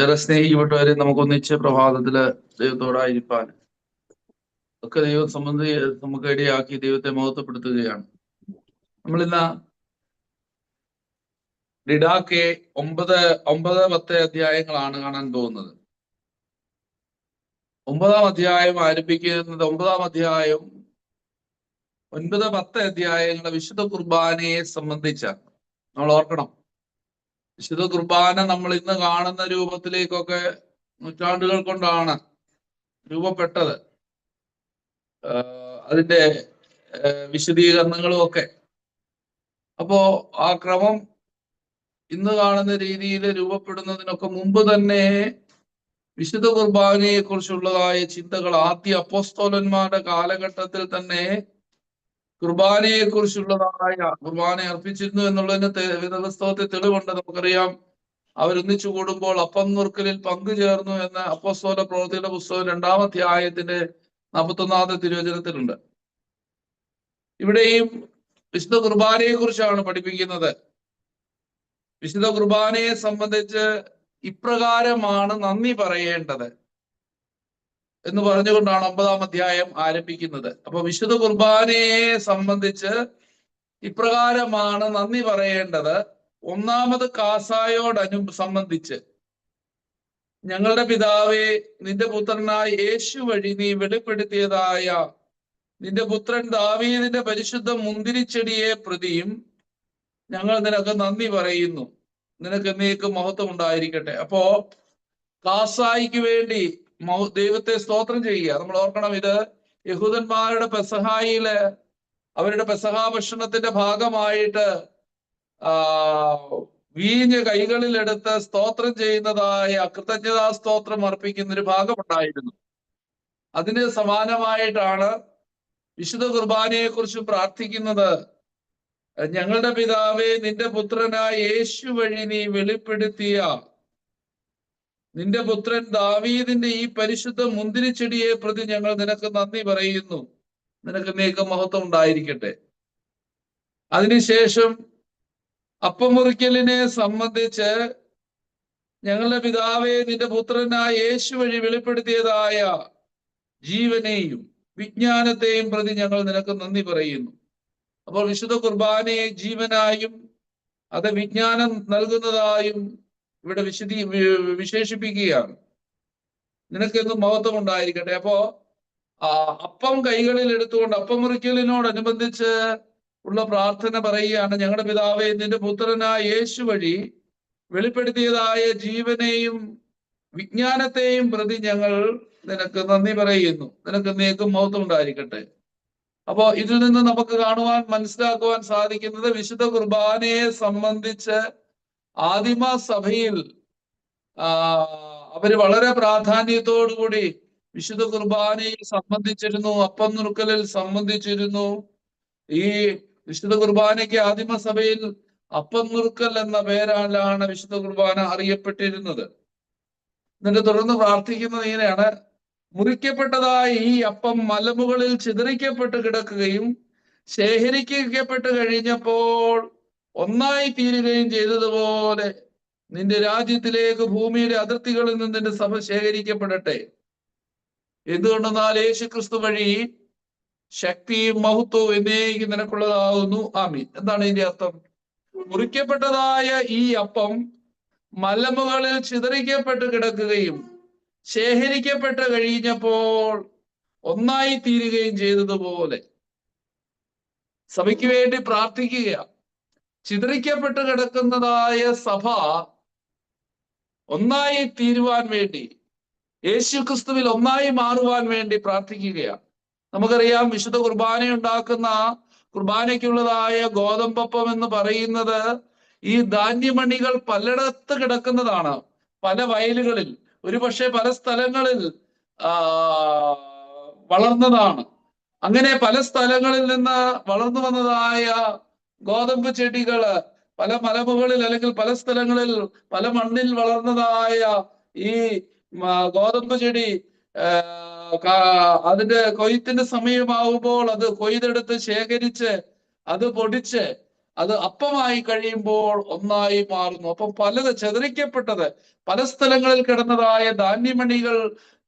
ഏറെ സ്നേഹിക്കപ്പെട്ടവരെ നമുക്ക് ഒന്നിച്ച് പ്രഭാതത്തിൽ ദൈവത്തോടായിരിക്കാൻ ഒക്കെ ദൈവം സംബന്ധി നമുക്ക് ഇടയാക്കി ദൈവത്തെ മഹത്വപ്പെടുത്തുകയാണ്. നമ്മളിന്ന് ഡിഡാക്കെ ഒമ്പത് ഒമ്പത് പത്ത് അധ്യായങ്ങളാണ് കാണാൻ പോകുന്നത്. ഒമ്പതാം അധ്യായം ആരംഭിക്കുന്നത് ഒമ്പതാം അധ്യായം ഒൻപത് പത്ത് അധ്യായങ്ങളെ വിശുദ്ധ കുർബാനയെ സംബന്ധിച്ച നമ്മൾ ഓർക്കണം. വിശുദ്ധ കുർബാന നമ്മൾ ഇന്ന് കാണുന്ന രൂപത്തിലേക്കൊക്കെ നൂറ്റാണ്ടുകൾ കൊണ്ടാണ് രൂപപ്പെട്ടത്. അതിന്റെ വിശദീകരണങ്ങളും ഒക്കെ. അപ്പോ ആ ക്രമം ഇന്ന് കാണുന്ന രീതിയിൽ രൂപപ്പെടുന്നതിനൊക്കെ മുമ്പ് തന്നെ വിശുദ്ധ കുർബാനയെ കുറിച്ചുള്ളതായ ചിന്തകൾ ആദ്യ അപ്പോസ്തോലന്മാരുടെ കാലഘട്ടത്തിൽ തന്നെ കുർബാനയെ കുറിച്ചുള്ളതായ കുർബാന അർപ്പിച്ചിരുന്നു എന്നുള്ളതിന് വിധവസ്തവത്തെ തെളിവുണ്ട്. നമുക്കറിയാം. അവരൊന്നിച്ചു കൂടുമ്പോൾ അപ്പം നുറുക്കലിൽ പങ്കുചേർന്നു എന്ന അപ്പസ്തോല പ്രവൃത്തിയുടെ പുസ്തകം രണ്ടാം അധ്യായത്തിന്റെ നാൽപ്പത്തൊന്നാമത്തെ തിരുവചനത്തിലുണ്ട്. ഇവിടെയും വിശുദ്ധ കുർബാനയെ കുറിച്ചാണ് പഠിപ്പിക്കുന്നത്. വിശുദ്ധ കുർബാനയെ സംബന്ധിച്ച് ഇപ്രകാരമാണ് നന്ദി പറയേണ്ടത്. എന്ന് പറഞ്ഞുകൊണ്ടാണ് ഒമ്പതാം അധ്യായം ആരംഭിക്കുന്നത്. അപ്പൊ വിശുദ്ധ കുർബാനയെ സംബന്ധിച്ച് ഇപ്രകാരമാണ് നന്ദി പറയേണ്ടത്. ഒന്നാമത് കാസായോടനു സംബന്ധിച്ച്. ഞങ്ങളുടെ പിതാവെ നിന്റെ പുത്രനായ യേശു വഴി നീ വെളിപ്പെടുത്തിയതായ നിന്റെ പുത്രൻ ദാവീദിന്റെ പരിശുദ്ധ മുന്തിരിച്ചെടിയെ പ്രതിയും ഞങ്ങൾ നിനക്ക് നന്ദി പറയുന്നു. നിനക്ക് എന്നേക്ക് മഹത്വം ഉണ്ടായിരിക്കട്ടെ അപ്പോ കാസായിക്ക് വേണ്ടി ദൈവത്തെ സ്തോത്രം ചെയ്യുക. നമ്മൾ ഓർക്കണം ഇത് യഹൂദന്മാരുടെ പെസഹായിൽ അവരുടെ പെസഹാ ഭക്ഷണത്തിന്റെ ഭാഗമായിട്ട് ആ വീഞ്ഞ് കൈകളിലെടുത്ത് സ്തോത്രം ചെയ്യുന്നതായ കൃതജ്ഞതാ സ്തോത്രം അർപ്പിക്കുന്ന ഒരു ഭാഗമുണ്ടായിരുന്നു. അതിന് സമാനമായിട്ടാണ് വിശുദ്ധ കുർബാനയെ കുറിച്ച് പ്രാർത്ഥിക്കുന്നത്. ഞങ്ങളുടെ പിതാവേ നിന്റെ പുത്രനായ യേശു വഴി നീ വെളിപ്പെടുത്തിയ നിന്റെ പുത്രൻ ദാവീദിന്റെ ഈ പരിശുദ്ധ മുന്തിരിച്ചെടിയെ പ്രതി ഞങ്ങൾ നിനക്ക് നന്ദി പറയുന്നു. നിനക്ക് നീക്ക മഹത്വം ഉണ്ടായിരിക്കട്ടെ. അതിനുശേഷം അപ്പമുറിക്കലിനെ സംബന്ധിച്ച് ഞങ്ങളുടെ പിതാവെ നിന്റെ പുത്രനായ യേശു വഴി വെളിപ്പെടുത്തിയതായ ജീവനെയും വിജ്ഞാനത്തെയും പ്രതി ഞങ്ങൾ നിനക്ക് നന്ദി പറയുന്നു. അപ്പോൾ വിശുദ്ധ കുർബാനയെ ജീവനായും അത് വിജ്ഞാനം നൽകുന്നതായും ഇവിടെ വിശദീ വിശേഷിപ്പിക്കുകയാണ്. നിനക്കെന്ന് മഹത്വം ഉണ്ടായിരിക്കട്ടെ അപ്പോ അപ്പം കൈകളിൽ എടുത്തുകൊണ്ട് അപ്പം മുറിക്കലിനോടനുബന്ധിച്ച് ഉള്ള പ്രാർത്ഥന പറയുകയാണ് ഞങ്ങളുടെ പിതാവെ നിന്റെ പുത്രനായ യേശു വഴി വെളിപ്പെടുത്തിയതായ ജീവനെയും വിജ്ഞാനത്തെയും പ്രതി ഞങ്ങൾ നിനക്ക് നന്ദി പറയുന്നു. നിനക്ക് നീക്കും മഹത്വം ഉണ്ടായിരിക്കട്ടെ അപ്പോ ഇതിൽ നിന്ന് നമുക്ക് കാണുവാൻ മനസ്സിലാക്കുവാൻ സാധിക്കുന്നത് വിശുദ്ധ കുർബാനയെ സംബന്ധിച്ച് ആദിമ സഭയിൽ അവർ വളരെ പ്രാധാന്യത്തോടുകൂടി വിശുദ്ധ കുർബാനയിൽ സംബന്ധിച്ചിരുന്നു അപ്പം നുറുക്കലിൽ സംബന്ധിച്ചിരുന്നു. ഈ വിശുദ്ധ കുർബാനയ്ക്ക് ആദിമ സഭയിൽ അപ്പം നുറുക്കൽ എന്ന പേരാലാണ് വിശുദ്ധ കുർബാന അറിയപ്പെട്ടിരുന്നത്. എന്നിട്ട് തുടർന്ന് പ്രാർത്ഥിക്കുന്നത് ഇങ്ങനെയാണ്. മുറിക്കപ്പെട്ടതായ ഈ അപ്പം മലമുകളിൽ ചിതറിക്കപ്പെട്ട് കിടക്കുകയും ശേഖരിക്കപ്പെട്ട് കഴിഞ്ഞപ്പോൾ ഒന്നായി തീരുകയും ചെയ്തതുപോലെ നിന്റെ രാജ്യത്തിലേക്ക് ഭൂമിയുടെ അതിർത്തികളിൽ നിന്ന് നിന്റെ സഭ ശേഖരിക്കപ്പെടട്ടെ. എന്തുകൊണ്ടെന്നാൽ യേശു ക്രിസ്തു വഴി ശക്തിയും മഹത്വവും എന്നേക്കും നിനക്കുള്ളതാകുന്നു. ആമീൻ. എന്താണ് ഇതിന്റെ അർത്ഥം? മുറിക്കപ്പെട്ടതായ ഈ അപ്പം മലമുകളിൽ ചിതറിക്കപ്പെട്ട് കിടക്കുകയും ശേഖരിക്കപ്പെട്ട് കഴിഞ്ഞപ്പോൾ ഒന്നായി തീരുകയും ചെയ്തതുപോലെ സഭയ്ക്ക് വേണ്ടി പ്രാർത്ഥിക്കുക ചിതറിക്കപ്പെട്ട് കിടക്കുന്നതായ സഭ ഒന്നായി തീരുവാൻ വേണ്ടി യേശു ക്രിസ്തുവിൽ ഒന്നായി മാറുവാൻ വേണ്ടി പ്രാർത്ഥിക്കുകയാണ്. നമുക്കറിയാം വിശുദ്ധ കുർബാന ഉണ്ടാക്കുന്ന കുർബാനയ്ക്കുള്ളതായ ഗോതമ്പപ്പം എന്ന് പറയുന്നത് ഈ ധാന്യമണികൾ പലയിടത്ത് കിടക്കുന്നതാണ്. പല വയലുകളിൽ ഒരുപക്ഷെ പല സ്ഥലങ്ങളിൽ വളർന്നതാണ്. അങ്ങനെ പല സ്ഥലങ്ങളിൽ നിന്ന് വളർന്നു വന്നതായ ഗോതമ്പ് ചെടികൾ പല മലമുകളിൽ അല്ലെങ്കിൽ പല സ്ഥലങ്ങളിൽ പല മണ്ണിൽ വളർന്നതായ ഈ ഗോതമ്പ് ചെടി അതിന്റെ കൊയ്ത്തിന്റെ സമയമാവുമ്പോൾ അത് കൊയ്തെടുത്ത് ശേഖരിച്ച് അത് പൊടിച്ച് അത് അപ്പമായി കഴിയുമ്പോൾ ഒന്നായി മാറുന്നു. അപ്പം പലത് ചെതറിക്കപ്പെട്ടത് പല സ്ഥലങ്ങളിൽ കിടന്നതായ ധാന്യമണികൾ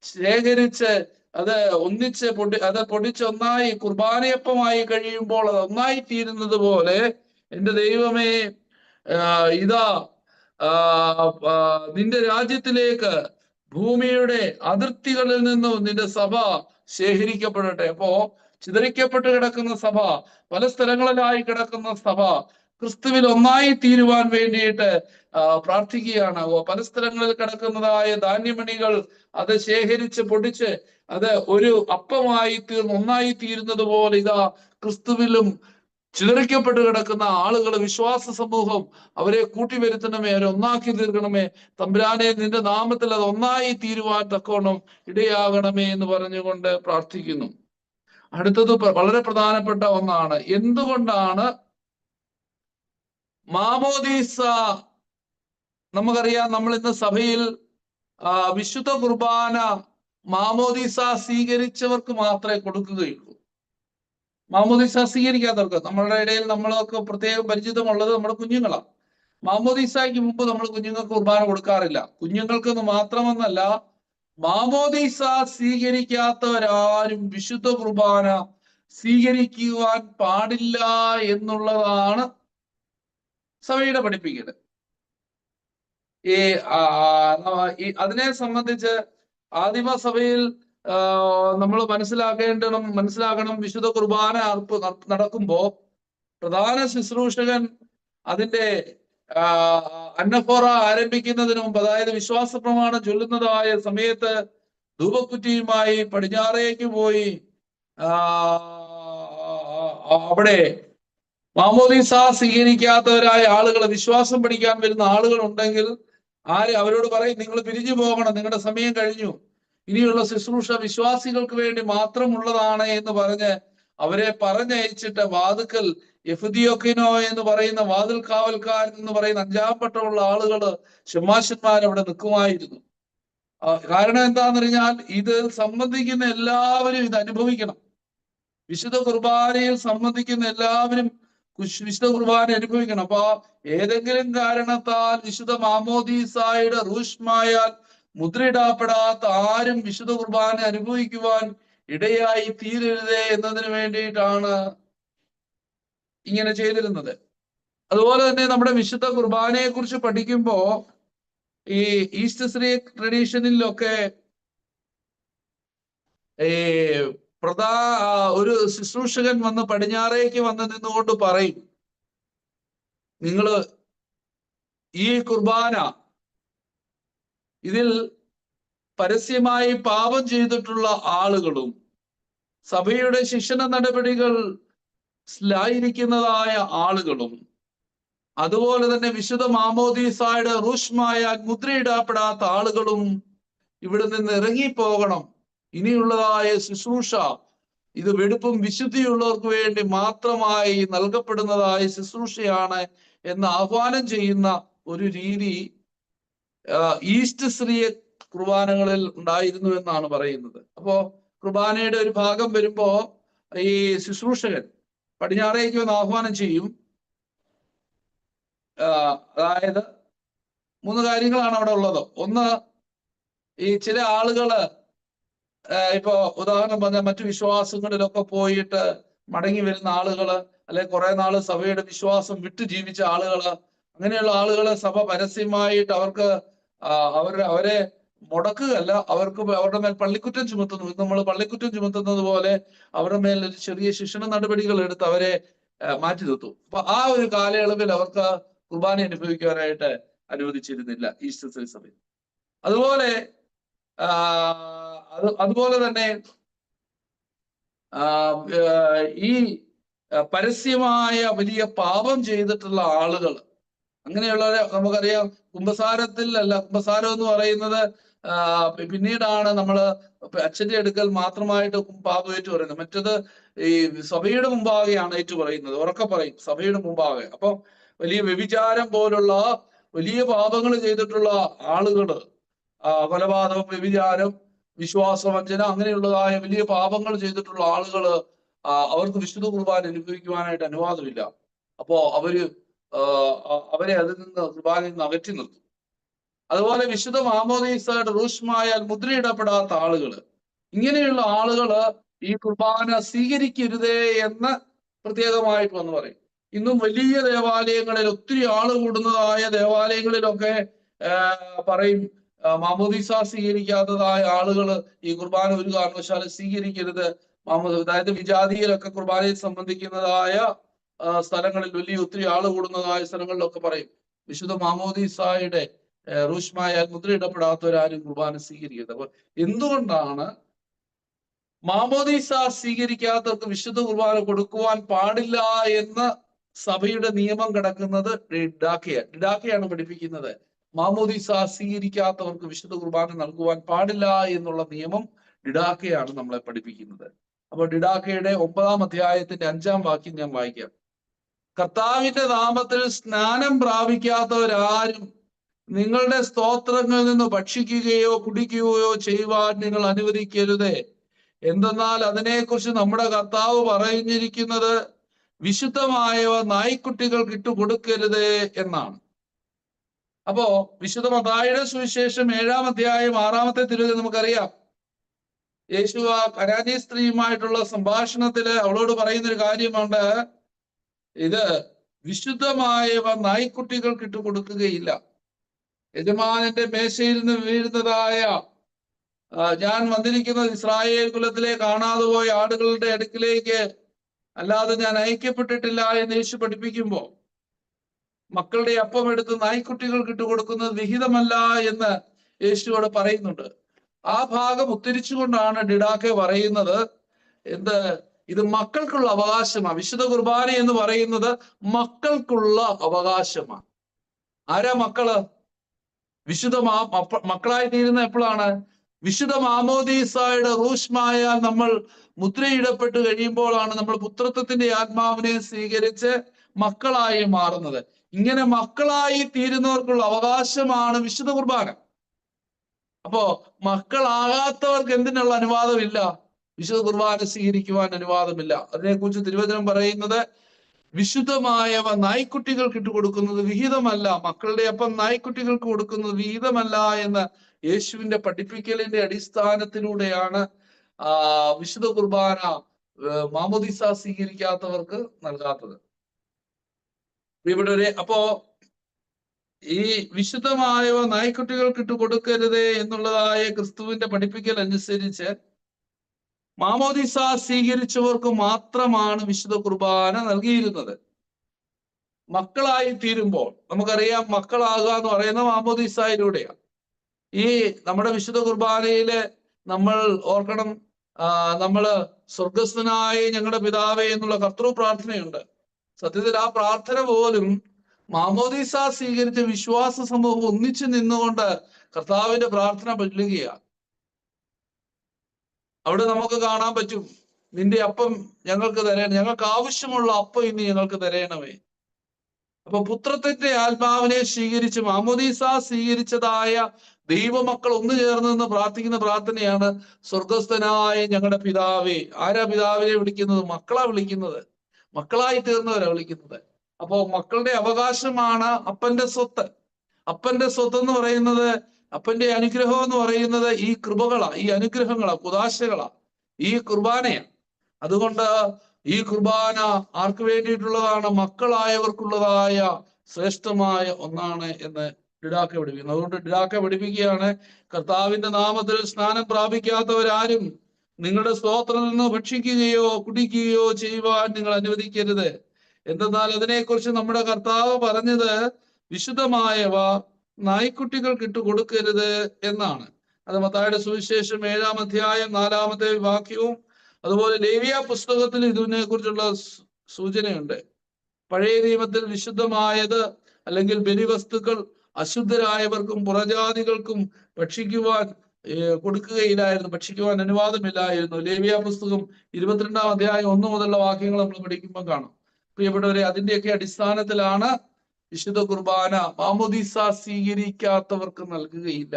ശേഖരിച്ച് അത് ഒന്നിച്ച് പൊടി അത് പൊടിച്ച് ഒന്നായി കുർബാനയപ്പമായി കഴിയുമ്പോൾ അത് ഒന്നായി തീരുന്നത് പോലെ എന്റെ ദൈവമേ ഇതാ നിന്റെ രാജ്യത്തിലേക്ക് ഭൂമിയുടെ അതിർത്തികളിൽ നിന്നും നിന്റെ സഭ ശേഖരിക്കപ്പെടട്ടെ. അപ്പോ ചിതറിക്കപ്പെട്ട് കിടക്കുന്ന സഭ പല സ്ഥലങ്ങളിലായി കിടക്കുന്ന സഭ ക്രിസ്തുവിൽ ഒന്നായി തീരുവാൻ വേണ്ടിയിട്ട് പ്രാർത്ഥിക്കുകയാണ്. പല സ്ഥലങ്ങളിൽ കിടക്കുന്നതായ ധാന്യമണികൾ അത് ശേഖരിച്ച് പൊടിച്ച് അത് ഒരു അപ്പമായി തീർന്ന് ഒന്നായി തീരുന്നത് പോലെ ഇതാ ക്രിസ്തുവിലും ചിതറിക്കപ്പെട്ട് കിടക്കുന്ന ആളുകൾ വിശ്വാസ സമൂഹം അവരെ കൂട്ടിവരുത്തണമേ അവരെ ഒന്നാക്കി തീർക്കണമേ. തമ്പുരാനെ നിന്റെ നാമത്തിൽ അത് ഒന്നായി തീരുവാൻ തക്കോണം ഇടയാകണമേ എന്ന് പറഞ്ഞുകൊണ്ട് പ്രാർത്ഥിക്കുന്നു. അടുത്തത് വളരെ പ്രധാനപ്പെട്ട ഒന്നാണ്. എന്തുകൊണ്ടാണ് മാമോദീസ നമുക്കറിയാം നമ്മൾ ഇന്ന് സഭയിൽ വിശുദ്ധ കുർബാന മാമോദിസ സ്വീകരിച്ചവർക്ക് മാത്രമേ കൊടുക്കുകയുള്ളൂ. മാമോദിസ സ്വീകരിക്കാത്തവർക്ക് നമ്മളുടെ ഇടയിൽ നമ്മളൊക്കെ പ്രത്യേകം പരിചിതമുള്ളത് നമ്മുടെ കുഞ്ഞുങ്ങളാണ്. മാമോദിസയ്ക്ക് മുമ്പ് നമ്മൾ കുഞ്ഞുങ്ങൾക്ക് കുർബാന കൊടുക്കാറില്ല. കുഞ്ഞുങ്ങൾക്കെന്ന് മാത്രമെന്നല്ല മാമോദീസ സ്വീകരിക്കാത്തവരാരും വിശുദ്ധ കുർബാന സ്വീകരിക്കുവാൻ പാടില്ല എന്നുള്ളതാണ് സഭയുടെ പഠിപ്പിക്കൽ. ഈ അതിനെ സംബന്ധിച്ച് ആദിമസഭയിൽ നമ്മൾ മനസ്സിലാക്കേണ്ടണം മനസ്സിലാക്കണം വിശുദ്ധ കുർബാന അർപ്പ് നട- നടക്കുമ്പോ പ്രധാന ശുശ്രൂഷകൻ അതിന്റെ അന്നഫോറ ആരംഭിക്കുന്നതിന് മുമ്പ് അതായത് വിശ്വാസ പ്രമാണം ചൊല്ലുന്നതായ സമയത്ത് ധൂപക്കുറ്റിയുമായി പടിഞ്ഞാറേക്ക് പോയി അവിടെ മാമോദിസ സ്വീകരിക്കാത്തവരായ ആളുകൾ വിശ്വാസം പഠിക്കാൻ വരുന്ന ആളുകൾ ഉണ്ടെങ്കിൽ ആര് അവരോട് പറയും നിങ്ങൾ പിരിഞ്ഞു പോകണം നിങ്ങളുടെ സമയം കഴിഞ്ഞു. ഇനിയുള്ള ശുശ്രൂഷ വിശ്വാസികൾക്ക് വേണ്ടി മാത്രമുള്ളതാണ് എന്ന് പറഞ്ഞ് അവരെ പറഞ്ഞയച്ചിട്ട് വാതുക്കൽ എഫുദിയോക്കിനോ എന്ന് പറയുന്ന വാതിൽ കാവൽക്കാരൻ എന്ന് പറയുന്ന അഞ്ചാം പട്ടമുള്ള ആളുകൾ ഷമാശന്മാർ അവിടെ നിൽക്കുമായിരുന്നു. കാരണം എന്താന്ന് പറഞ്ഞാൽ ഇത് സംബന്ധിക്കുന്ന എല്ലാവരും ഇത് അനുഭവിക്കണം. വിശുദ്ധ കുർബാനയിൽ സംബന്ധിക്കുന്ന എല്ലാവരും വിശുദ്ധ കുർബാന അനുഭവിക്കണം. അപ്പൊ ഏതെങ്കിലും കാരണത്താൽ വിശുദ്ധ മാമോദീസായുടെ റൂഷ്മായാൽ മുദ്രയിടപ്പെടാത്ത ആരും വിശുദ്ധ കുർബാന അനുഭവിക്കുവാൻ ഇടയായി തീരരുതേ എന്നതിന് വേണ്ടിയിട്ടാണ് ഇങ്ങനെ ചെയ്തിരുന്നത്. അതുപോലെ തന്നെ നമ്മുടെ വിശുദ്ധ കുർബാനയെ കുറിച്ച് പഠിക്കുമ്പോ ഈ ഈസ്റ്റ് ശ്രീ ട്രഡീഷനിലൊക്കെ ഈ പ്രധാ ഒരു ശുശ്രൂഷകൻ വന്ന് പടിഞ്ഞാറേക്ക് വന്ന് നിന്നുകൊണ്ട് പറയും നിങ്ങൾ ഈ കുർബാന ഇതിൽ പരസ്യമായി പാപം ചെയ്തിട്ടുള്ള ആളുകളും സഭയുടെ ശിക്ഷണ നടപടികൾ ായിരിക്കുന്നതായ ആളുകളും അതുപോലെ തന്നെ വിശുദ്ധ മാമോദീസായുടെ റൂഷ്മായ മുദ്രയിടപ്പെടാത്ത ആളുകളും ഇവിടെ നിന്ന് ഇറങ്ങിപ്പോകണം. ഇനിയുള്ളതായ ശുശ്രൂഷ ഇത് വെടുപ്പും വിശുദ്ധിയുള്ളവർക്ക് വേണ്ടി മാത്രമായി നൽകപ്പെടുന്നതായ ശുശ്രൂഷയാണ് എന്ന് ആഹ്വാനം ചെയ്യുന്ന ഒരു രീതി ഈസ്റ്റ് സ്ത്രീയ കുർബാനകളിൽ ഉണ്ടായിരുന്നു എന്നാണ് പറയുന്നത്. അപ്പോ കുർബാനയുടെ ഒരു ഭാഗം വരുമ്പോ ഈ ശുശ്രൂഷകൻ പടിഞ്ഞാറേക്ക് വന്ന് ആഹ്വാനം ചെയ്യും. അതായത് മൂന്ന് കാര്യങ്ങളാണ് അവിടെ ഉള്ളത്. ഒന്ന് ഈ ചില ആളുകൾ ഇപ്പോ ഉദാഹരണം പറഞ്ഞാൽ മറ്റു വിശ്വാസങ്ങളിലൊക്കെ പോയിട്ട് മടങ്ങി വരുന്ന ആളുകൾ അല്ലെ കുറെ നാൾ സഭയുടെ വിശ്വാസം വിട്ടു ജീവിച്ച ആളുകൾ അങ്ങനെയുള്ള ആളുകളെ സഭ പരസ്യമായിട്ട് അവർക്ക് അവർ അവരെ മുടക്കുകയല്ല അവർക്ക് അവരുടെ മേൽ പള്ളിക്കുറ്റം ചുമത്തുന്നു. നമ്മൾ പള്ളിക്കുറ്റം ചുമത്തുന്നത് പോലെ അവരുടെ മേൽ ഒരു ചെറിയ ശിക്ഷണ നടപടികൾ എടുത്ത് അവരെ മാറ്റി നിർത്തും. അപ്പൊ ആ ഒരു കാലയളവിൽ അവർക്ക് കുർബാന അനുഭവിക്കാനായിട്ട് അനുവദിച്ചിരുന്നില്ല ഈസ്റ്റർ സഭയിൽ. അതുപോലെ അത് അതുപോലെ തന്നെ ഈ പരസ്യമായ വലിയ പാപം ചെയ്തിട്ടുള്ള ആളുകൾ അങ്ങനെയുള്ളവരെ നമുക്കറിയാം. കുംഭസാരത്തിൽ അല്ല കുംഭസാരം എന്ന് പറയുന്നത് പിന്നീടാണ് നമ്മൾ അച്ഛന്റെ അടുക്കൽ മാത്രമായിട്ട് പാപം ഏറ്റു പറയുന്നത്. മറ്റത് ഈ സഭയുടെ മുമ്പാകെയാണ് ഏറ്റു പറയുന്നത് ഉറക്കെ പറയും സഭയുടെ മുമ്പാകെ. അപ്പൊ വലിയ വ്യഭിചാരം പോലുള്ള വലിയ പാപങ്ങൾ ചെയ്തിട്ടുള്ള ആളുകൾ ആ, കൊലപാതകം വ്യഭിചാരം വിശ്വാസവഞ്ചന അങ്ങനെയുള്ളതായ വലിയ പാപങ്ങൾ ചെയ്തിട്ടുള്ള ആളുകൾ അവർക്ക് വിശുദ്ധ കുർബാന അനുഭവിക്കുവാനായിട്ട് അനുവാദമില്ല. അപ്പോ അവർ അവരെ അതിൽ നിന്ന് കുർബാനയിൽ നിന്ന് അകറ്റി നിർത്തും. അതുപോലെ വിശുദ്ധ മാമോദീസായിട്ട് റൂഷ്മായാൽ മുദ്രയിടപ്പെടാത്ത ആളുകൾ ഇങ്ങനെയുള്ള ആളുകൾ ഈ കുർബാന സ്വീകരിക്കരുതേ എന്ന് പ്രത്യേകമായിട്ട് വന്ന് പറയും. ഇന്നും വലിയ ദേവാലയങ്ങളിൽ ഒത്തിരി ആൾ കൂടുന്നതായ ദേവാലയങ്ങളിലൊക്കെ പറയും മാമോദീസ സ്വീകരിക്കാത്തതായ ആളുകൾ ഈ കുർബാന ഒരു കാരണവശാലും സ്വീകരിക്കരുത്. മാമോദ അതായത് വിജാതിയിലൊക്കെ കുർബാനയെ സംബന്ധിക്കുന്നതായ സ്ഥലങ്ങളിൽ വലിയ ഒത്തിരി ആൾ കൂടുന്നതായ സ്ഥലങ്ങളിലൊക്കെ പറയും. വിശുദ്ധ മാമോദിസായുടെ റൂഷ്മായാൽ മുദ്രയിടപ്പെടാത്തവരാരും കുർബാന സ്വീകരിക്കരുത്. അപ്പൊ എന്തുകൊണ്ടാണ് മാമോദിസ സ്വീകരിക്കാത്തവർക്ക് വിശുദ്ധ കുർബാന കൊടുക്കുവാൻ പാടില്ല എന്ന് സഭയുടെ നിയമം കിടക്കുന്നത് ഡിഡാക്കയാണ് ഡിഡാക്കയാണ് പഠിപ്പിക്കുന്നത്. മാമോദീസ സ്വീകരിക്കാത്തവർക്ക് വിശുദ്ധ കുർബാന നൽകുവാൻ പാടില്ല എന്നുള്ള നിയമം ഡിഡാക്കയാണ് നമ്മളെ പഠിപ്പിക്കുന്നത്. അപ്പൊ ഡിഡാക്കയുടെ ഒമ്പതാം അധ്യായത്തിന്റെ അഞ്ചാം വാക്യം ഞാൻ വായിക്കാം. കർത്താവിന്റെ നാമത്തിൽ സ്നാനം പ്രാപിക്കാത്തവരാരും നിങ്ങളുടെ സ്തോത്രങ്ങളിൽ നിന്ന് ഭക്ഷിക്കുകയോ കുടിക്കുകയോ ചെയ്യുവാൻ നിങ്ങൾ അനുവദിക്കരുതേ. എന്തെന്നാൽ അതിനെക്കുറിച്ച് നമ്മുടെ കർത്താവ് പറഞ്ഞിരിക്കുന്നത് വിശുദ്ധമായവ നായ്ക്കുട്ടികൾക്ക് ഇട്ടുകൊടുക്കരുത് എന്നാണ്. അപ്പോ വിശുദ്ധ മതായുടെ സുവിശേഷം ഏഴാം അധ്യായം ആറാമത്തെ തിരുവതി നമുക്കറിയാം. യേശു ആ കരാജി സ്ത്രീയുമായിട്ടുള്ള സംഭാഷണത്തിൽ അവളോട് പറയുന്ന ഒരു കാര്യമുണ്ട്. ഇത് വിശുദ്ധമായവ നായ്ക്കുട്ടികൾക്ക് ഇട്ട് കൊടുക്കുകയില്ല യജമാനന്റെ മേശയിൽ നിന്ന് വീഴുന്നതായ ഞാൻ വന്നിരിക്കുന്നത് ഇസ്രായേൽ കുലത്തിലെ കാണാതെ പോയ ആടുകളുടെ അടുക്കിലേക്ക് അല്ലാതെ ഞാൻ അയക്കപ്പെട്ടിട്ടില്ല എന്ന് യേശു പഠിപ്പിക്കുമ്പോ മക്കളുടെ അപ്പം എടുത്ത് നായ്ക്കുട്ടികൾക്ക് ഇട്ട് കൊടുക്കുന്നത് വിഹിതമല്ല എന്ന് യേശുവോട് പറയുന്നുണ്ട്. ആ ഭാഗം ഉദ്ധരിച്ചുകൊണ്ടാണ് ഡിഡാക്കെ പറയുന്നത് എന്ത്? ഇത് മക്കൾക്കുള്ള അവകാശമാണ്. വിശുദ്ധ കുർബാന എന്ന് പറയുന്നത് മക്കൾക്കുള്ള അവകാശമാണ്. ആരാ മക്കൾ? വിശുദ്ധ മാ മക്കളായി തീരുന്ന എപ്പോഴാണ്? വിശുദ്ധ മാമോദീസായുടെ റൂഷ്മായ നമ്മൾ മുദ്രയിടപ്പെട്ട് കഴിയുമ്പോഴാണ് നമ്മൾ പുത്രത്വത്തിന്റെ ആത്മാവിനെ സ്വീകരിച്ച് മക്കളായി മാറുന്നത്. ഇങ്ങനെ മക്കളായി തീരുന്നവർക്കുള്ള അവകാശമാണ് വിശുദ്ധ കുർബാന. അപ്പോ മക്കളാകാത്തവർക്ക് എന്തിനുള്ള അനുവാദമില്ല? വിശുദ്ധ കുർബാന സ്വീകരിക്കുവാൻ അനുവാദമില്ല. അതിനെക്കുറിച്ച് തിരുവചനം പറയുന്നത് വിശുദ്ധമായവ നായ്ക്കുട്ടികൾക്ക് ഇട്ട് കൊടുക്കുന്നത് വിഹിതമല്ല. മക്കളുടെ അപ്പം നായ്ക്കുട്ടികൾക്ക് കൊടുക്കുന്നത് വിഹിതമല്ല എന്ന് യേശുവിന്റെ പഠിപ്പിക്കലിന്റെ അടിസ്ഥാനത്തിലൂടെയാണ് ആ വിശുദ്ധ കുർബാന മാമോദിസ സ്വീകരിക്കാത്തവർക്ക് നൽകാത്തത്. ഒരു അപ്പോ ഈ വിശുദ്ധമായവ നായ്ക്കുട്ടികൾക്ക് ഇട്ട് കൊടുക്കരുത് എന്നുള്ളതായ ക്രിസ്തുവിന്റെ പഠിപ്പിക്കൽ അനുസരിച്ച് മാമോദിസ സ്വീകരിച്ചവർക്ക് മാത്രമാണ് വിശുദ്ധ കുർബാന നൽകിയിരുന്നത്. മക്കളായി തീരുമ്പോൾ നമുക്കറിയാം മക്കളാകുക എന്ന് പറയുന്ന മാമോദിസായിലൂടെയാണ്. ഈ നമ്മുടെ വിശുദ്ധ കുർബാനയിൽ നമ്മൾ ഓർക്കണം നമ്മൾ സ്വർഗസ്ഥനായ ഞങ്ങളുടെ പിതാവേ എന്നുള്ള കർത്തൃ പ്രാർത്ഥനയുണ്ട് സത്യത്തിൽ ആ പ്രാർത്ഥന പോലും മാമോദീസ സ്വീകരിച്ച വിശ്വാസ സമൂഹം ഒന്നിച്ചു നിന്നുകൊണ്ട് കർത്താവിന്റെ പ്രാർത്ഥന പറ്റുകയാണ് അവിടെ നമുക്ക് കാണാൻ പറ്റും നിന്റെ അപ്പം ഞങ്ങൾക്ക് തരണം ഞങ്ങൾക്ക് ആവശ്യമുള്ള അപ്പം ഇനി ഞങ്ങൾക്ക് തരണമേ. അപ്പൊ പുത്രത്തിന്റെ ആത്മാവിനെ സ്വീകരിച്ച് മാമോദീസ സ്വീകരിച്ചതായ ദൈവമക്കൾ ഒന്നു ചേർന്ന് നിന്ന് പ്രാർത്ഥിക്കുന്ന പ്രാർത്ഥനയാണ് സ്വർഗസ്ഥനായ ഞങ്ങളുടെ പിതാവേ. ആരാ പിതാവിനെ വിളിക്കുന്നത്? മക്കളാ വിളിക്കുന്നത്. മക്കളായി തീർന്നവരാണ് വിളിക്കുന്നത്. അപ്പോ മക്കളുടെ അവകാശമാണ് അപ്പന്റെ സ്വത്ത്. അപ്പന്റെ സ്വത്ത് എന്ന് പറയുന്നത് അപ്പന്റെ അനുഗ്രഹം എന്ന് പറയുന്നത് ഈ കൃപകളാ ഈ അനുഗ്രഹങ്ങളാ കുതാശകളാ ഈ കുർബാനയാ. അതുകൊണ്ട് ഈ കുർബാന ആർക്ക് വേണ്ടിയിട്ടുള്ളതാണ്? മക്കളായവർക്കുള്ളതായ ശ്രേഷ്ഠമായ ഒന്നാണ് എന്ന് ഡിഡാക്ക പഠിപ്പിക്കുന്നു. അതുകൊണ്ട് ഡിഡാക്ക പഠിപ്പിക്കുകയാണ് കർത്താവിന്റെ നാമത്തിൽ സ്നാനം പ്രാപിക്കാത്തവരാരും നിങ്ങളുടെ സ്തോത്രം നിന്ന് ഭക്ഷിക്കുകയോ കുടിക്കുകയോ ചെയ്യുവാൻ നിങ്ങൾ അനുവദിക്കരുത്. എന്തെന്നാൽ അതിനെക്കുറിച്ച് നമ്മുടെ കർത്താവ് പറഞ്ഞത് വിശുദ്ധമായവ നായ്ക്കുട്ടികൾക്ക് ഇട്ട് കൊടുക്കരുത് എന്നാണ്. അത് മത്തായുടെ സുവിശേഷം ഏഴാം അധ്യായം നാലാമത്തെ വാക്യവും അതുപോലെ ലേവിയ പുസ്തകത്തിൽ ഇതിനെ കുറിച്ചുള്ള സൂചനയുണ്ട്. പഴയ നിയമത്തിൽ വിശുദ്ധമായത് അല്ലെങ്കിൽ ബലിവസ്തുക്കൾ അശുദ്ധരായവർക്കും പുറജാതികൾക്കും ഭക്ഷിക്കുവാൻ കൊടുക്കുകയില്ലായിരുന്നു ഭക്ഷിക്കുവാൻ അനുവാദമില്ലായിരുന്നു. ലേവിയ പുസ്തകം ഇരുപത്തിരണ്ടാം അധ്യായം ഒന്നു മുതലുള്ള വാക്യങ്ങൾ നമ്മൾ പഠിക്കുമ്പോൾ കാണും. പ്രിയപ്പെട്ടവരെ അതിന്റെയൊക്കെ അടിസ്ഥാനത്തിലാണ് വിശുദ്ധ കുർബാന. മാമോദിസ സ്വീകരിക്കാത്തവർക്ക് നൽകുകയില്ല.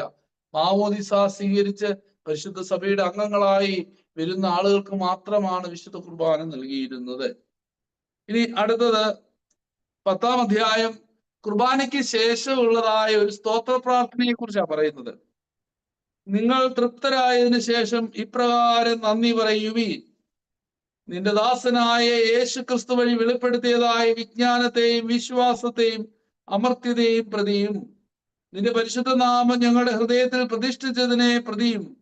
മാമോദിസ സ്വീകരിച്ച് പരിശുദ്ധ സഭയുടെ അംഗങ്ങളായി വരുന്ന ആളുകൾക്ക് മാത്രമാണ് വിശുദ്ധ കുർബാന നൽകിയിരുന്നത്. ഇനി അടുത്തത് പത്താം അധ്യായം കുർബാനയ്ക്ക് ശേഷമുള്ളതായ ഒരു സ്തോത്ര പ്രാർത്ഥനയെ കുറിച്ചാണ് പറയുന്നത്. നിങ്ങൾ തൃപ്തരായതിനു ശേഷം ഇപ്രകാരം നന്ദി പറയുവീൻ. നിന്റെ ദാസനായ യേശു ക്രിസ്തു വഴി വെളിപ്പെടുത്തിയതായ വിജ്ഞാനത്തെയും വിശ്വാസത്തെയും അമർത്യതയും പ്രതിയും. നിന്റെ പരിശുദ്ധ നാമം ഞങ്ങളുടെ ഹൃദയത്തിൽ പ്രതിഷ്ഠിച്ചതിനെ പ്രതിയും.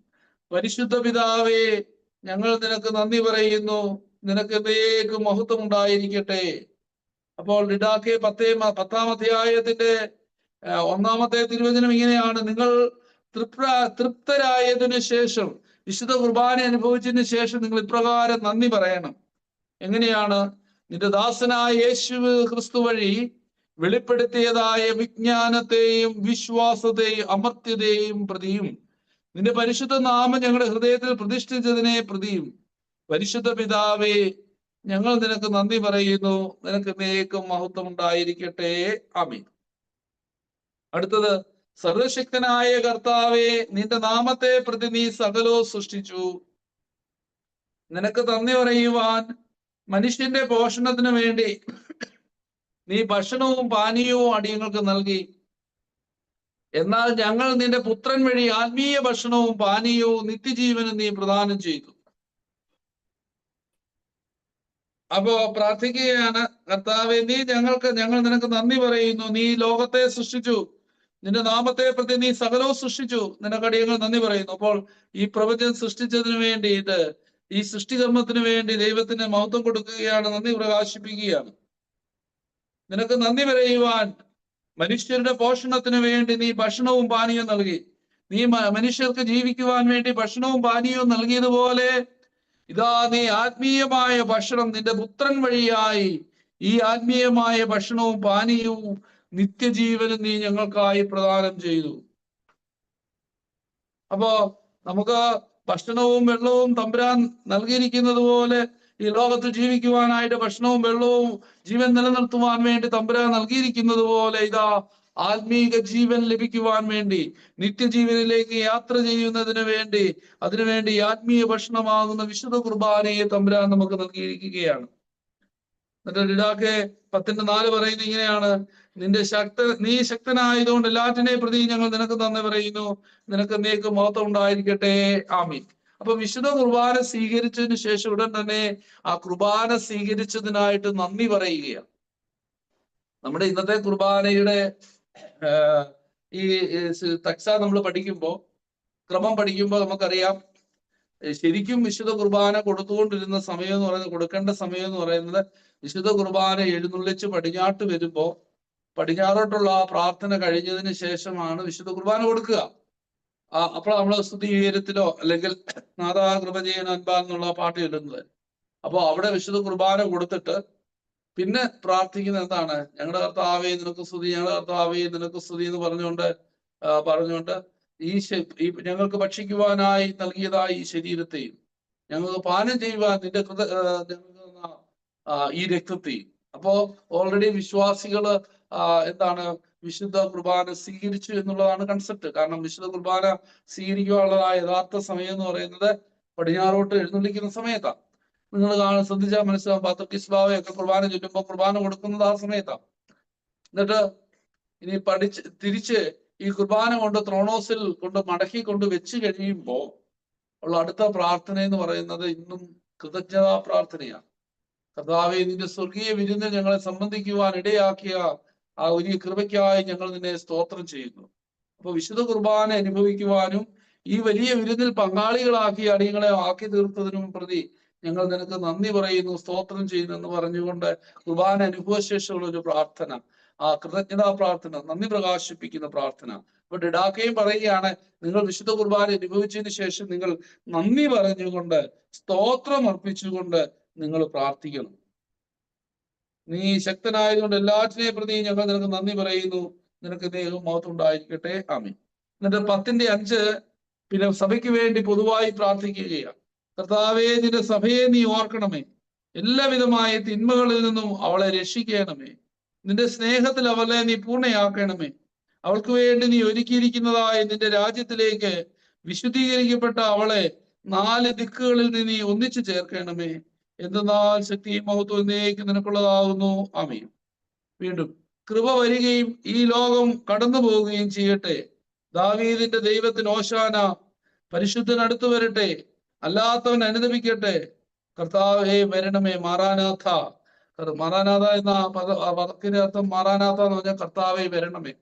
പരിശുദ്ധ പിതാവേ ഞങ്ങൾ നിനക്ക് നന്ദി പറയുന്നു. നിനക്ക് എന്തേക്ക് മഹത്വം ഉണ്ടായിരിക്കട്ടെ. അപ്പോൾ ലിഡാക്കെ പത്തേ പത്താം അധ്യായത്തിന്റെ ഒന്നാമത്തെ തിരുവചനം ഇങ്ങനെയാണ്. നിങ്ങൾ തൃപ്ത തൃപ്തരായതിനു ശേഷം വിശുദ്ധ കുർബാന അനുഭവിച്ചതിന് ശേഷം നിങ്ങൾ ഇപ്രകാരം നന്ദി പറയണം. എങ്ങനെയാണ്? നിന്റെ ദാസനായ യേശു ക്രിസ്തു വഴി വെളിപ്പെടുത്തിയതായ വിജ്ഞാനത്തെയും വിശ്വാസത്തെയും അമർത്യതയും പ്രതിയും. നിന്റെ പരിശുദ്ധ നാമം ഞങ്ങളുടെ ഹൃദയത്തിൽ പ്രതിഷ്ഠിച്ചതിനെ പ്രതിയും. പരിശുദ്ധ പിതാവേ ഞങ്ങൾ നിനക്ക് നന്ദി പറയുന്നു. നിനക്ക് നേക്കും മഹത്വം ഉണ്ടായിരിക്കട്ടെ ആമീൻ. അടുത്തത് സർവശക്തനായ കർത്താവെ നിന്റെ നാമത്തെ പ്രതി നീ സകലോ സൃഷ്ടിച്ചു. നിനക്ക് നന്ദി പറയുവാൻ മനുഷ്യന്റെ പോഷണത്തിന് വേണ്ടി നീ ഭക്ഷണവും പാനീയവും അടിയങ്ങൾക്ക് നൽകി. എന്നാൽ ഞങ്ങൾ നിന്റെ പുത്രൻ വഴി ആത്മീയ ഭക്ഷണവും പാനീയവും നിത്യജീവനും നീ പ്രദാനം ചെയ്തു. അപ്പോ പ്രാർത്ഥിക്കുകയാണ് കർത്താവെ നീ ഞങ്ങൾക്ക് ഞങ്ങൾ നിനക്ക് നന്ദി പറയുന്നു. നീ ലോകത്തെ സൃഷ്ടിച്ചു. നിന്റെ നാമത്തെ പ്രതി നീ സകലവും സൃഷ്ടിച്ചു. നിന്റെ കടിയങ്ങൾ നന്ദി പറയുന്നു. അപ്പോൾ ഈ പ്രപഞ്ചം സൃഷ്ടിച്ചതിന് വേണ്ടിയിട്ട് ഈ സൃഷ്ടികർമ്മത്തിന് വേണ്ടി ദൈവത്തിന് മഹത്വം കൊടുക്കുകയാണ് നന്ദി പ്രകാശിപ്പിക്കുകയാണ്. നിനക്ക് നന്ദി പറയുവാൻ മനുഷ്യരുടെ പോഷണത്തിന് വേണ്ടി നീ ഭക്ഷണവും പാനീയവും നൽകി. നീ മനുഷ്യർക്ക് ജീവിക്കുവാൻ വേണ്ടി ഭക്ഷണവും പാനീയവും നൽകിയതുപോലെ ഇതാ നീ ആത്മീയമായ ഭക്ഷണം നിന്റെ പുത്രൻ വഴിയായി ഈ ആത്മീയമായ ഭക്ഷണവും പാനീയവും നിത്യജീവനും നീ ഞങ്ങൾക്കായി പ്രദാനം ചെയ്തു. അപ്പോ നമുക്ക് ഭക്ഷണവും വെള്ളവും തമ്പുരാൻ നൽകിയിരിക്കുന്നത് പോലെ ഈ ലോകത്ത് ജീവിക്കുവാനായിട്ട് ഭക്ഷണവും വെള്ളവും ജീവൻ നിലനിർത്തുവാൻ വേണ്ടി തമ്പുരാൻ നൽകിയിരിക്കുന്നത് പോലെ ഇതാ ആത്മീക ജീവൻ ലഭിക്കുവാൻ വേണ്ടി നിത്യജീവനിലേക്ക് യാത്ര ചെയ്യുന്നതിന് വേണ്ടി അതിനുവേണ്ടി ആത്മീയ ഭക്ഷണമാകുന്ന വിശുദ്ധ കുർബാനയെ തമ്പുരാൻ നമുക്ക് നൽകിയിരിക്കുകയാണ്. എന്നിട്ട് ലിഡാക്കെ പത്തിന്റെ നാല് പറയുന്നത് ഇങ്ങനെയാണ്. നിന്റെ ശക്ത നീ ശക്തനായതുകൊണ്ട് എല്ലാറ്റിനെ പ്രതി ഞങ്ങൾ നിനക്ക് നന്ദി പറയുന്നു. നിനക്ക് നീക്ക് മഹത്വം ഉണ്ടായിരിക്കട്ടെ. ആമീൻ. അപ്പൊ വിശുദ്ധ കുർബാന സ്വീകരിച്ചതിന് ശേഷം ഉടൻ തന്നെ ആ കുർബാന സ്വീകരിച്ചതിനായിട്ട് നന്ദി പറയുകയാണ്. നമ്മുടെ ഇന്നത്തെ കുർബാനയുടെ ഈ തക്സ നമ്മൾ പഠിക്കുമ്പോൾ ക്രമം പഠിക്കുമ്പോൾ നമുക്കറിയാം ശരിക്കും വിശുദ്ധ കുർബാന കൊടുത്തുകൊണ്ടിരുന്ന സമയം എന്ന് പറയുന്നത് കൊടുക്കേണ്ട സമയം എന്ന് പറയുന്നത് വിശുദ്ധ കുർബാന എഴുന്നള്ളിച്ച് പടിഞ്ഞാട്ട് വരുമ്പോൾ പടിഞ്ഞാറോട്ടുള്ള ആ പ്രാർത്ഥന കഴിഞ്ഞതിന് ശേഷമാണ് വിശുദ്ധ കുർബാന കൊടുക്കുക. അപ്പോൾ നമ്മൾ സ്തുതി ഉയരത്തിലോ അല്ലെങ്കിൽ നാദാ കൃപജയൻ അൻപ എന്നുള്ള പാട്ട് ചൊല്ലുന്നത്. അപ്പോൾ അവിടെ വിശുദ്ധ കുർബാന കൊടുത്തിട്ട് പിന്നെ പ്രാർത്ഥിക്കുന്നത് എന്താണ്? ഞങ്ങളുടെ കർത്താവേ നിനക്ക് സ്തുതി ഞങ്ങളുടെ കർത്താവേ നിനക്ക് സ്തുതി എന്ന് പറഞ്ഞുകൊണ്ട് പറഞ്ഞുകൊണ്ട് ഈ ഞങ്ങൾക്ക് ഭക്ഷിക്കുവാനായി നൽകിയതായി ഈ ശരീരത്തെയും ഞങ്ങൾക്ക് പാനം ചെയ്യുവാൻ നിന്റെ കൃത ഈ രക്തത്തെയും. അപ്പോ ഓൾറെഡി വിശ്വാസികൾ എന്താണ് വിശുദ്ധ കുർബാന സ്വീകരിച്ചു എന്നുള്ളതാണ് കൺസെപ്റ്റ് കാരണം വിശുദ്ധ കുർബാന സ്വീകരിക്കാനുള്ള യഥാർത്ഥ സമയം എന്ന് പറയുന്നത് പടിഞ്ഞാറോട്ട് എഴുന്നള്ളിക്കുന്ന സമയത്താണ് നിങ്ങൾ കാണാൻ ശ്രദ്ധിച്ചാൽ മനസ്സിലാവും പാത്രക്കിസ്ബാവയൊക്കെ കുർബാന ചൊല്ലുമ്പോൾ കുർബാന കൊടുക്കുന്നത് ആ സമയത്താണ് എന്നിട്ട് ഇനി പഠിച്ച് തിരിച്ച് ഈ കുർബാന കൊണ്ട് ത്രോണോസിൽ കൊണ്ട് മടക്കി കൊണ്ട് വെച്ച് കഴിയുമ്പോൾ ഉള്ള അടുത്ത പ്രാർത്ഥന എന്ന് പറയുന്നത് ഇന്നും കൃതജ്ഞതാ പ്രാർത്ഥനയാണ്. കർത്താവെ നിന്റെ സ്വർഗീയ വിരുന്ന് ഞങ്ങളെ സംബന്ധിക്കുവാൻ ഇടയാക്കിയ ആ ഒരു കൃപയ്ക്കായി ഞങ്ങൾ നിന്നെ സ്തോത്രം ചെയ്യുന്നു. അപ്പൊ വിശുദ്ധ കുർബാന അനുഭവിക്കുവാനും ഈ വലിയ വിരുന്നിൽ പങ്കാളികളാക്കി അടിയങ്ങളെ ആക്കി തീർത്തതിനും പ്രതി ഞങ്ങൾ നിനക്ക് നന്ദി പറയുന്നു സ്തോത്രം ചെയ്യുന്നു എന്ന് പറഞ്ഞുകൊണ്ട് കുർബാന അനുഭവശേഷമുള്ള ഒരു പ്രാർത്ഥന. ആ കൃതജ്ഞതാ പ്രാർത്ഥന നന്ദി പ്രകാശിപ്പിക്കുന്ന പ്രാർത്ഥന. അപ്പൊ ഡിഡാക്കയും പറയുകയാണ് നിങ്ങൾ വിശുദ്ധ കുർബാന അനുഭവിച്ചതിന് ശേഷം നിങ്ങൾ നന്ദി പറഞ്ഞുകൊണ്ട് സ്തോത്രം അർപ്പിച്ചുകൊണ്ട് നിങ്ങൾ പ്രാർത്ഥിക്കണം. നീ ശക്തനായതുകൊണ്ട് എല്ലാറ്റിനെയും പ്രതി ഞങ്ങൾ നിനക്ക് നന്ദി പറയുന്നു. നിനക്ക് ദേഹം മഹത്വം ഉണ്ടായിരിക്കട്ടെ. ആമീൻ. എന്നിട്ട് പത്തിന്റെ അഞ്ച് പിന്നെ സഭയ്ക്ക് വേണ്ടി പൊതുവായി പ്രാർത്ഥിക്കുകയാണ്. കർത്താവേ നിന്റെ സഭയെ നീ ഓർക്കണമേ. എല്ലാവിധമായ തിന്മകളിൽ നിന്നും അവളെ രക്ഷിക്കണമേ. നിന്റെ സ്നേഹത്തിൽ അവളെ നീ പൂർണയാക്കണമേ. അവൾക്ക് വേണ്ടി നീ ഒരുക്കിയിരിക്കുന്നതായ നിന്റെ രാജ്യത്തിലേക്ക് വിശുദ്ധീകരിക്കപ്പെട്ട അവളെ നാല് ദിക്കുകളിൽ നിന്ന് നീ ഒന്നിച്ചു ചേർക്കണമേ. എന്തെന്നാൽ ശക്തിയും മഹത്വം എന്നേക്ക് നിനക്കുള്ളതാകുന്നു ആമീൻ. വീണ്ടും കൃപ വരികയും ഈ ലോകം കടന്നു പോവുകയും ചെയ്യട്ടെ. ദാവീദിന്റെ ദൈവത്തിന് ഓശാന പരിശുദ്ധൻ അടുത്തു വരട്ടെ. അല്ലാത്തവൻ അനുദപിക്കട്ടെ. കർത്താവേ വരണമേ മാറാനാഥ. മാറാനാഥ എന്ന പദ പദത്തിന്റെ അർത്ഥം മാറാനാഥ എന്ന് പറഞ്ഞാൽ കർത്താവെ വരണമേ.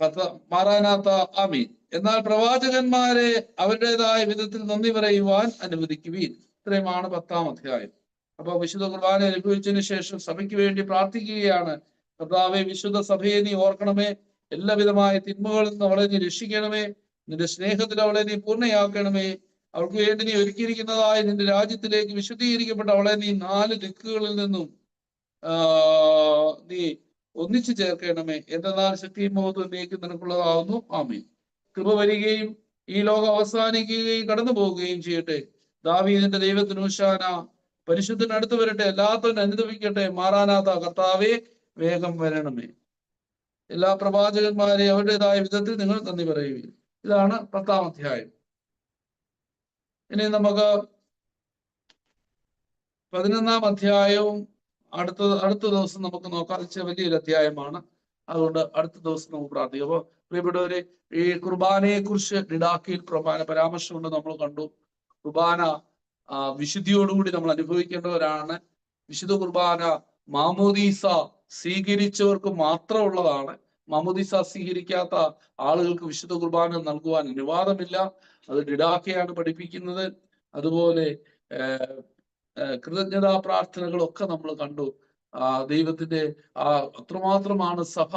കർത്ത മാറാനാഥ ആമി എന്നാൽ പ്രവാചകന്മാരെ അവരുടേതായ വിധത്തിൽ നന്ദി പറയുവാൻ അനുവദിക്കുവീൻ. ഇത്രയുമാണ് പത്താം അധ്യായം. അപ്പൊ വിശുദ്ധ കുർബാന അനുഭവിച്ചതിന് ശേഷം സഭയ്ക്ക് വേണ്ടി പ്രാർത്ഥിക്കുകയാണ്. കർത്താവെ വിശുദ്ധ സഭയെ നീ ഓർക്കണമേ. എല്ലാവിധമായ തിന്മകളിൽ നിന്ന് അവളെ നീ രക്ഷിക്കണമേ. നിന്റെ സ്നേഹത്തിൽ അവളെ നീ പൂർണയാക്കണമേ. അവൾക്ക് വേണ്ടി നീ ഒരുക്കിയിരിക്കുന്നതായ നിന്റെ രാജ്യത്തിലേക്ക് വിശുദ്ധീകരിക്കപ്പെട്ട അവളെ നീ നാല് ദിക്കുകളിൽ നിന്നും നീ ഒന്നിച്ചു ചേർക്കണമേ. എന്തെന്നാൽ ശക്തിയും മഹത്വം നീക്ക് നിനക്കുള്ളതാവുന്നു. ആമീൻ. കൃപ വരികയും ഈ ലോകം അവസാനിക്കുകയും കടന്നു പോവുകയും ചെയ്യട്ടെ. ദാവീദിന്റെ ദൈവത്തിനുശാന പരിശുദ്ധന് അടുത്ത് വരട്ടെ. എല്ലാത്തവനും അനുദവിക്കട്ടെ മാറാനാത്ത കർത്താവെ വേഗം വരണമേ. എല്ലാ പ്രവാചകന്മാരെയും അവരുടേതായ വിധത്തിൽ നിങ്ങൾ നന്ദി പറയുകയും ഇതാണ് പത്താം അധ്യായം ഇനി നമുക്ക് പതിനൊന്നാം അധ്യായവും അടുത്ത അടുത്ത ദിവസം നമുക്ക് നോക്കാം. അത് വലിയൊരു അധ്യായമാണ്. അതുകൊണ്ട് അടുത്ത ദിവസം നമുക്ക് പ്രാർത്ഥിക്കാം. അപ്പൊ പ്രിയപ്പെട്ടവരെ ഈ കുർബാനയെ കുറിച്ച് ഡിഡാക്കിയിൽ പ്രമാണ പരാമർശമുണ്ട് നമ്മൾ കണ്ടു. കുർബാന വിശുദ്ധിയോടുകൂടി നമ്മൾ അനുഭവിക്കേണ്ടവരാണ്. വിശുദ്ധ കുർബാന മാമോദീസ സ്വീകരിച്ചവർക്ക് മാത്രമുള്ളതാണ്. മാമോദീസ സ്വീകരിക്കാത്ത ആളുകൾക്ക് വിശുദ്ധ കുർബാന നൽകുവാൻ അനുവാദമില്ല. അത് ഡിഡാക്കയാണ് പഠിപ്പിക്കുന്നത്. അതുപോലെ കൃതജ്ഞതാ പ്രാർത്ഥനകളൊക്കെ നമ്മൾ കണ്ടു. ആ ദൈവത്തിന്റെ ആ അത്രമാത്രമാണ് സഭ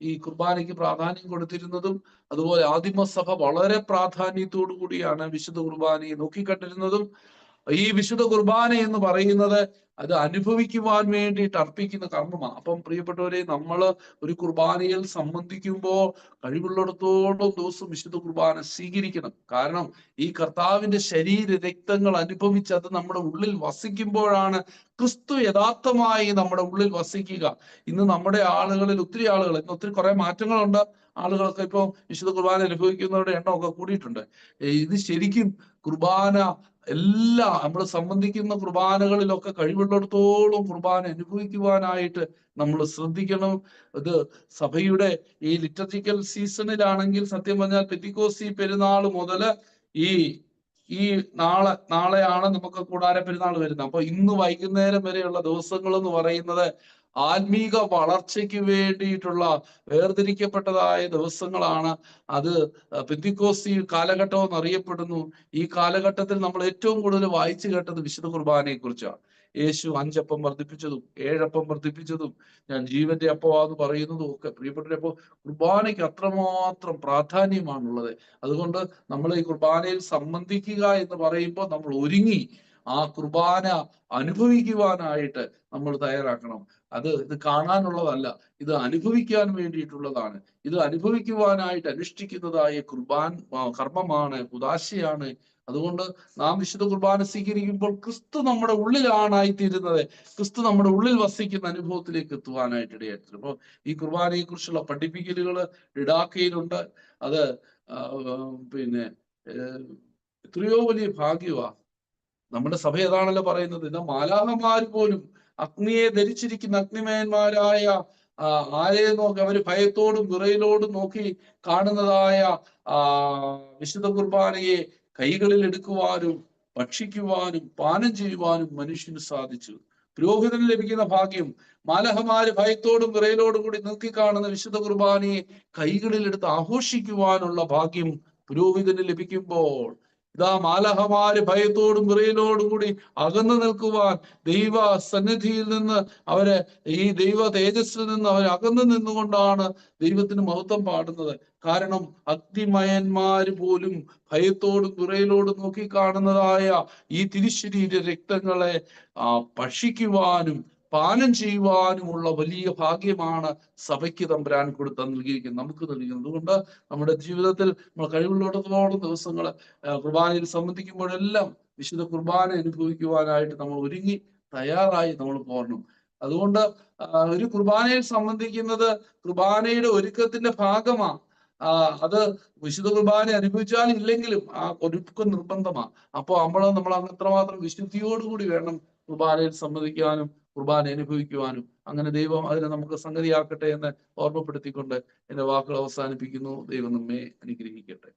ഈ കുർബാനയ്ക്ക് പ്രാധാന്യം കൊടുത്തിരുന്നതും അതുപോലെ ആദിമസഭ വളരെ പ്രാധാന്യത്തോടു കൂടിയാണ് വിശുദ്ധ കുർബാനയെ നോക്കിക്കണ്ടിരുന്നതും. ഈ വിശുദ്ധ കുർബാന എന്ന് പറയുന്നത് അത് അനുഭവിക്കുവാൻ വേണ്ടിയിട്ട് അർപ്പിക്കുന്ന കർമ്മമാണ്. അപ്പം പ്രിയപ്പെട്ടവരെ നമ്മൾ ഒരു കുർബാനയിൽ സംബന്ധിക്കുമ്പോൾ കഴിവുള്ളിടത്തോളം ദിവസം വിശുദ്ധ കുർബാന സ്വീകരിക്കണം. കാരണം ഈ കർത്താവിന്റെ ശരീര രക്തങ്ങൾ അനുഭവിച്ച് അത് നമ്മുടെ ഉള്ളിൽ വസിക്കുമ്പോഴാണ് ക്രിസ്തു യഥാർത്ഥമായി നമ്മുടെ ഉള്ളിൽ വസിക്കുക. ഇന്ന് നമ്മുടെ ആളുകളിൽ ഒത്തിരി ആളുകൾ ഇന്ന് ഒത്തിരി കുറെ മാറ്റങ്ങളുണ്ട്. ആളുകൾക്ക് ഇപ്പം വിശുദ്ധ കുർബാന അനുഭവിക്കുന്നവരുടെ എണ്ണമൊക്കെ കൂടിയിട്ടുണ്ട്. ഇത് ശരിക്കും കുർബാന എല്ലാ നമ്മൾ സംബന്ധിക്കുന്ന കുർബാനകളിലൊക്കെ കഴിവുള്ളിടത്തോളം കുർബാന അനുഭവിക്കുവാനായിട്ട് നമ്മൾ ശ്രദ്ധിക്കണം. ഇത് സഭയുടെ ഈ ലിറ്റർജിക്കൽ സീസണിലാണെങ്കിൽ സത്യം പറഞ്ഞാൽ പെറ്റിക്കോസി പെരുന്നാൾ മുതൽ ഈ ഈ നാളെ നാളെയാണ് നമുക്ക് കൂടാര പെരുന്നാൾ വരുന്നത്. അപ്പൊ ഇന്ന് വൈകുന്നേരം വരെയുള്ള ദിവസങ്ങൾ എന്ന് പറയുന്നത് ആത്മീക വളർച്ചയ്ക്ക് വേണ്ടിയിട്ടുള്ള വേർതിരിക്കപ്പെട്ടതായ ദിവസങ്ങളാണ് അത് പെന്തിക്കോസ്തി കാലഘട്ടം എന്നറിയപ്പെടുന്നു ഈ കാലഘട്ടത്തിൽ നമ്മൾ ഏറ്റവും കൂടുതൽ വായിച്ചു കേട്ടത് വിശുദ്ധ കുർബാനയെ കുറിച്ചാണ് യേശു അഞ്ചപ്പം വർദ്ധിപ്പിച്ചതും ഏഴപ്പം വർദ്ധിപ്പിച്ചതും ഞാൻ ജീവന്റെ അപ്പമാന്ന് പറയുന്നതും ഒക്കെ പ്രിയപ്പെട്ടപ്പോൾ കുർബാനയ്ക്ക് അത്രമാത്രം പ്രാധാന്യമാണുള്ളത്. അതുകൊണ്ട് നമ്മൾ ഈ കുർബാനയിൽ സംബന്ധിക്കുക എന്ന് പറയുമ്പോൾ നമ്മൾ ഒരുങ്ങി ആ കുർബാന അനുഭവിക്കുവാനായിട്ട് നമ്മൾ തയ്യാറാക്കണം. അത് ഇത് കാണാനുള്ളതല്ല ഇത് അനുഭവിക്കാൻ വേണ്ടിയിട്ടുള്ളതാണ്. ഇത് അനുഭവിക്കുവാനായിട്ട് അനുഷ്ഠിക്കുന്നതായ കുർബാൻ കർമ്മമാണ് ഉദാശയാണ് അതുകൊണ്ട് നാം വിശുദ്ധ കുർബാന സ്വീകരിക്കുമ്പോൾ ക്രിസ്തു നമ്മുടെ ഉള്ളിലാണായി തീരുന്നത് ക്രിസ്തു നമ്മുടെ ഉള്ളിൽ വസിക്കുന്ന അനുഭവത്തിലേക്ക് എത്തുവാനായിട്ട് ഇടയായിട്ടുണ്ട് അപ്പോൾ ഈ കുർബാനയെ കുറിച്ചുള്ള പഠിപ്പിക്കലുകൾ ഇടാക്കയിലുണ്ട് അത് പിന്നെ എത്രയോ വലിയ ഭാഗ്യമാണ് നമ്മുടെ സഭ ഏതാണല്ലോ പറയുന്നത്? ഇന്ന് മാലാഹമാർ പോലും അഗ്നിയെ ധരിച്ചിരിക്കുന്ന അഗ്നിമയന്മാരായ ആരെ നോക്കി അവർ ഭയത്തോടും വിറയിലോടും നോക്കി കാണുന്നതായ ആ വിശുദ്ധ കുർബാനയെ കൈകളിൽ എടുക്കുവാനും ഭക്ഷിക്കുവാനും പാനം ചെയ്യുവാനും മനുഷ്യന് സാധിച്ചു. പുരോഹിതന് ലഭിക്കുന്ന ഭാഗ്യം മാലഹമാര് ഭയത്തോടും വിറയിലോടും കൂടി നോക്കി കാണുന്ന വിശുദ്ധ കുർബാനയെ കൈകളിൽ എടുത്ത് ആഘോഷിക്കുവാനുള്ള ഭാഗ്യം പുരോഹിതന് ലഭിക്കുമ്പോൾ ഇതാ മാലഹമാര് ഭയത്തോടും വിറയിലോടും കൂടി അകന്നു നിൽക്കുവാൻ ദൈവ സന്നിധിയിൽ നിന്ന് അവരെ ഈ ദൈവ തേജസ്സിൽ നിന്ന് അവർ അകന്നു നിന്നുകൊണ്ടാണ് ദൈവത്തിന് മഹത്വം പാടുന്നത്. കാരണം അഗ്നിമയന്മാര് പോലും ഭയത്തോടും വിറയിലോടും നോക്കി കാണുന്നതായ ഈ തിരിശരീര രക്തങ്ങളെ ആ ഭക്ഷിക്കുവാനും പാനം ചെയ്യുവാനുമുള്ള വലിയ ഭാഗ്യമാണ് സഭയ്ക്ക് തമ്പുരാൻ കൊടുത്ത നൽകിയിരിക്കുന്നത് നമുക്ക് നൽകിയിരിക്കുന്നത്. അതുകൊണ്ട് നമ്മുടെ ജീവിതത്തിൽ നമ്മൾ കഴിവുള്ളിടത്തോളം ദിവസങ്ങൾ കുർബാനയിൽ സംബന്ധിക്കുമ്പോഴെല്ലാം വിശുദ്ധ കുർബാന അനുഭവിക്കുവാനായിട്ട് നമ്മൾ ഒരുങ്ങി തയ്യാറായി നമ്മൾ പോരണം. അതുകൊണ്ട് ഒരു കുർബാനയിൽ സംബന്ധിക്കുന്നത് കുർബാനയുടെ ഒരുക്കത്തിന്റെ ഭാഗമാണ് അത് വിശുദ്ധ കുർബാന അനുഭവിച്ചാലും ഇല്ലെങ്കിലും ആ ഒരുക്കം നിർബന്ധമാണ് അപ്പോൾ നമ്മൾ നമ്മൾ അത്രമാത്രം വിശുദ്ധിയോടുകൂടി വേണം കുർബാനയിൽ സംബന്ധിക്കാനും കുർബാന അനുഭവിക്കുവാനും അങ്ങനെ ദൈവം അതിനെ നമുക്ക് സംഗതിയാക്കട്ടെ എന്ന് ഓർമ്മപ്പെടുത്തിക്കൊണ്ട് എന്റെ വാക്കുകൾ അവസാനിപ്പിക്കുന്നു. ദൈവം നമ്മെ അനുഗ്രഹിക്കട്ടെ.